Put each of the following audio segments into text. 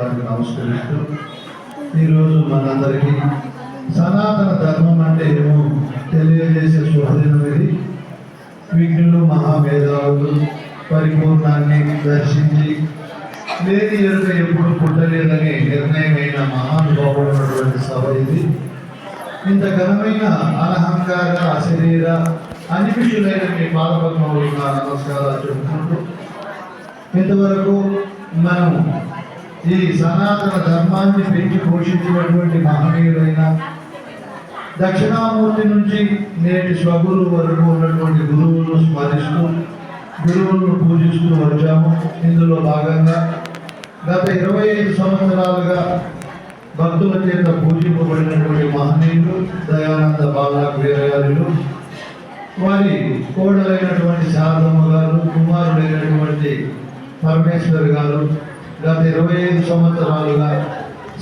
వారికి నమస్కరిస్తూ ఈరోజు మనందరికీ సనాతన ధర్మం అంటే ఏమో తెలియజేసే శుభదినం ఇది విఘ్నులు మహామేధావులు పరిపూర్ణాన్ని దర్శించి లేని ఎరుక ఎప్పుడు పుట్టలేదని నిర్ణయమైన మహానుభావుడైనటువంటి సభ ఇది. ఇంత ఘనమైన అనహంకార అశరీర అనిపిషులైన మీ పాదపద్మములు నా నమస్కారాలు చెప్పుకుంటూ ఇంతవరకు మనం ఈ సనాతన ధర్మాన్ని పెంచి పోషించినటువంటి మహనీయుడైన దక్షిణామూర్తి నుంచి నేటి స్వగురు వరకు ఉన్నటువంటి గురువులను స్మరిస్తూ గురువులను పూజిస్తూ వచ్చాము. ఇందులో భాగంగా గత ఇరవై ఐదు సంవత్సరాలుగా భక్తుల చేత పూజింపబడినటువంటి మహనీయులు దయానంద బాలా వారి కోడలైనటువంటి శారదమ్మ గారు కుమారుడైనటువంటి పరమేశ్వర్ గారు గత ఇరవై ఐదు సంవత్సరాలుగా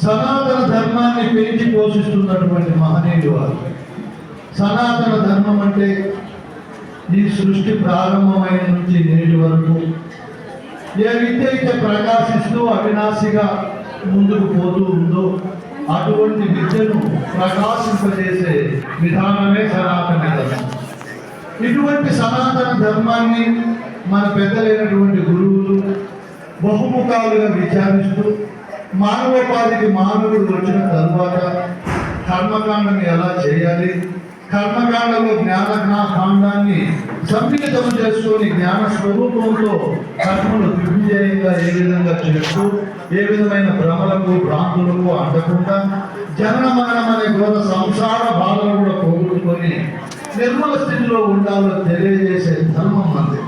సనాతన ధర్మాన్ని పెంచి పోషిస్తున్నటువంటి మహనీయులు వారు. సనాతన ధర్మం అంటే ఈ సృష్టి ప్రారంభమైన నుంచి నేటి వరకు ఏ విద్య అయితే ప్రకాశిస్తూ అవినాశిగా ముందుకు పోతూ ఉందో అటువంటి విద్యను ప్రకాశింపజేసే విధానమే సనాతన ధర్మం. ఇటువంటి సనాతన ధర్మాన్ని మన పెద్దలైనటువంటి గురువులు కాలుగా విచారిస్తూ మానవోపాధికి మానవుడు వచ్చిన తరువాత కర్మకాండని ఎలా చేయాలి? కర్మకాండలో జ్ఞాన కాండాన్ని సమ్మిళితం చేసుకొని జ్ఞాన స్వరూపంతో కర్మలు దిగ్విజయంగా ఏ విధంగా చేస్తూ ఏ విధమైన భ్రమలకు భ్రాంతులకు అందకుండా జనన మరణం అనే ఘోర సంసార బాధలు కూడా పోగొట్టుకొని నిర్మల స్థితిలో ఉండాలో తెలియజేసే ధర్మం మంది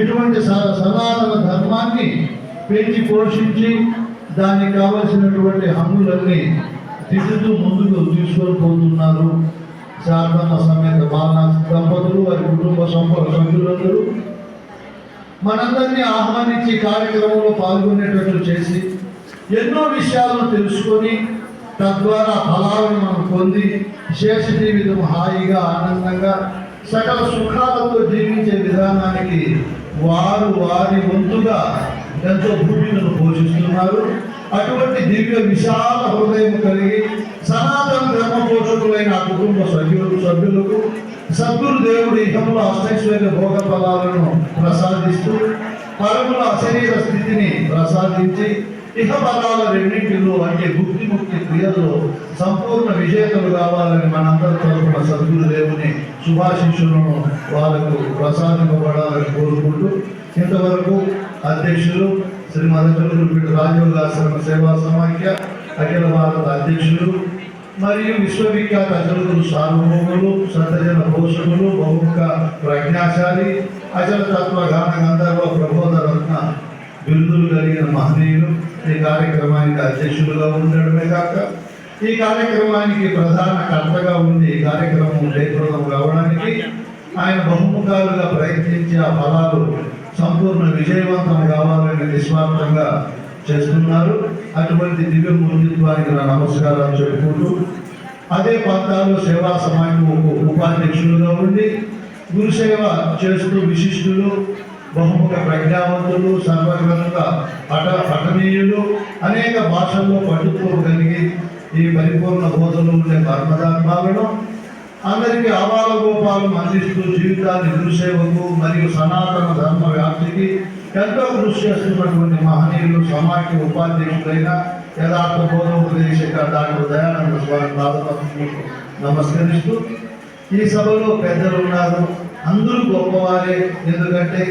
ఇటువంటి స- సనాతన పెంచి పోషించి దానికి కావలసినటువంటి హంగులన్నీ దిద్దుతూ ముందుకు తీసుకొని పోతున్నారు శారదమ్మ సమేత బాలనాథ్ దంపతులు వారి కుటుంబ సంపద సభ్యులందరూ మనందరినీ ఆహ్వానించి కార్యక్రమంలో పాల్గొనేటట్లు చేసి ఎన్నో విషయాలను తెలుసుకొని తద్వారా ఫలాలను మనం పొంది శేష జీవితం హాయిగా ఆనందంగా సకల సుఖాలతో జీవించే విధానానికి వారు వారి వంతుగా ఎంతో భూమిలను పోషిస్తున్నారు. అటువంటి దివ్య విశాల హృదయం కలిగి సనాతన ధర్మ పోషకులైన ఆ కుటుంబ సభ్యులకు సభ్యులకు సద్గురు దేవుడు ఇహంలో అష్టైశ్వర్య భోగ ఫలాలను ప్రసాదిస్తూ పరముల అశరీర స్థితిని ప్రసాదించి ఇహ ఫలాల రెండింటిలో అంటే భుక్తి ముక్తి క్రియల్లో సంపూర్ణ విజేతలు కావాలని మనందరి తరఫున సద్గురు దేవుని శుభాశిష్యులను వాళ్ళకు ప్రసాదింపబడాలని కోరుకుంటూ ఇంతవరకు అధ్యక్షులు శ్రీ రాజీవ్ రాజయోగాశ్రమ సేవా సమాఖ్య అఖిల భారత అధ్యక్షులు మరియు విశ్వవిఖ్యాత అచలకులు సార్వభౌములు సత్యజన పోషకులు బహుముఖ ప్రజ్ఞాశాలి అచల తత్వ గాన గంధర్వ ప్రబోధ రత్న బిరుదులు కలిగిన మహనీయులు ఈ కార్యక్రమానికి అధ్యక్షులుగా ఉండడమే కాక ఈ కార్యక్రమానికి ప్రధాన కర్తగా ఉంది ఈ కార్యక్రమం జయప్రదం కావడానికి ఆయన బహుముఖాలుగా ప్రయత్నించి ఆ ఫలాలు సంపూర్ణ విజయవంతం కావాలని నిస్వార్థంగా చేస్తున్నారు. అటువంటి దివ్య దివ్యమూర్తిత్వానికి నా నమస్కారాలు చెప్పుకుంటూ అదే పంతాలు సేవా సమాజం ఉపాధ్యక్షులుగా ఉండి గురుసేవ చేస్తూ విశిష్టులు బహుముఖ ప్రజ్ఞావంతులు సర్వగ్రంథ పట పఠనీయులు అనేక భాషల్లో పట్టుకోగలిగి ఈ పరిపూర్ణ బోధలు ఉండే కర్మధాత్మాలను అందరికీ ఆవాల అందిస్తూ జీవితాన్ని గురుసేవకు మరియు సనాతన ధర్మ వ్యాప్తికి ఎంతో కృషి చేస్తున్నటువంటి మహనీయులు సమాఖ్య ఉపాధ్యక్షులైన యథార్థ బోధోపదేశక డాక్టర్ దయానంద స్వామి పాదపత్రులకు నమస్కరిస్తూ ఈ సభలో పెద్దలు ఉన్నారు. అందరూ గొప్పవారే. ఎందుకంటే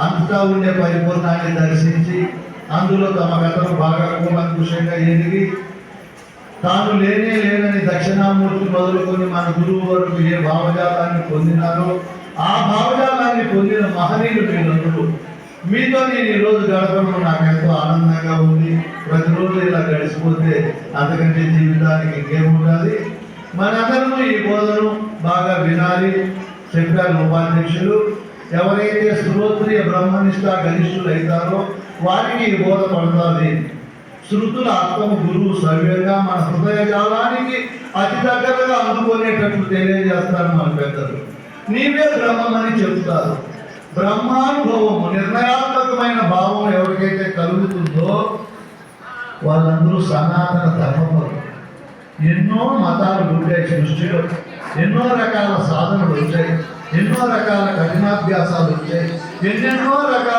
అంతటా ఉండే పరిపూర్ణాన్ని దర్శించి అందులో తమ గతను బాగా కూలంకుషంగా ఎదిగి తాను లేనే లేనని దక్షిణామూర్తి మొదలుకొని మన గురువు వరకు ఏ భావజాలాన్ని పొందినారో ఆ భావజాలాన్ని పొందిన మహనీయులు మీరందరూ మీతో నేను ఈరోజు గడపడం నాకు ఎంతో ఆనందంగా ఉంది. ప్రతిరోజు ఇలా గడిచిపోతే అంతకంటే జీవితానికి ఇంకేముండాలి? మనందరము ఈ బోధను బాగా వినాలి చెప్పారు ఉపాధ్యక్షులు. ఎవరైతే శ్రోత్రియ బ్రహ్మనిష్ట గరిష్ఠులు అవుతారో వారికి ఈ బోధ పడుతుంది. శృతుల అర్థం గురువు సవ్యంగా మన హృదయ జాలానికి అతి దగ్గరగా అందుకునేటట్లు తెలియజేస్తారు మన పెద్దలు. నీవే బ్రహ్మమని చెప్తారు. బ్రహ్మానుభవము నిర్ణయాత్మకమైన భావం ఎవరికైతే కలుగుతుందో వాళ్ళందరూ సనాతన ధర్మపరులు. ఎన్నో మతాలు ఉంటాయి సృష్టిలో. ఎన్నో రకాల సాధనలు వచ్చాయి ఎన్నో రకాల కఠినాభ్యాసాలు వచ్చాయి ఎన్నెన్నో రకాల